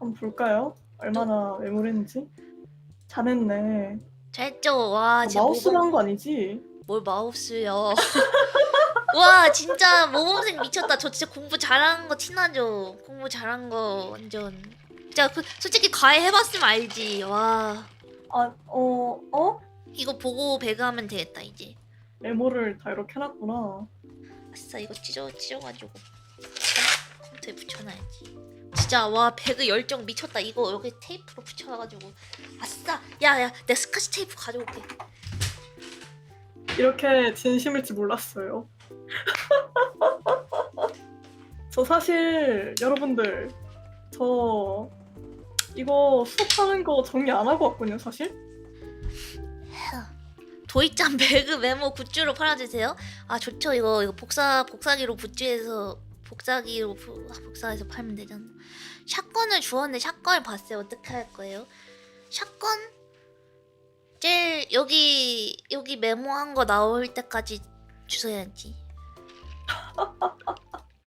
한번 볼까요? 얼마나 메모했는지. 잘했네. 잘했죠? 와 진짜 마우스로 모범- 한 거 아니지? 뭘 마우스요 와 진짜 모범생 미쳤다 저 진짜 공부 잘하는 거 티나죠 공부 잘한 거 완전 진짜 그 솔직히 과외 해봤으면 알지 와 아, 어, 어? 이거 보고 배그하면 되겠다 이제 메모를 다 이렇게 해놨구나. 아싸 이거 찢어 찢어가지고 컴퓨터에 붙여놔야지 진짜 와 배그 열정 미쳤다 이거 여기 테이프로 붙여가지고 아싸 야야 내 스카치 테이프 가져올게 이렇게 진심일지 몰랐어요. 저 사실 여러분들 저 이거 수업하는 거 정리 안 하고 왔거든요, 사실. 도입장 배그 메모 굿즈로 팔아주세요. 아 좋죠 이거 이거 복사 복사기로 굿즈해서 복사기로 부- 아, 복사해서 팔면 되잖아. 샷건을 주었는데 샷건을 봤어요. 어떻게 할 거예요? 샷건 제일 여기 여기 메모한 거 나올 때까지 주워야지.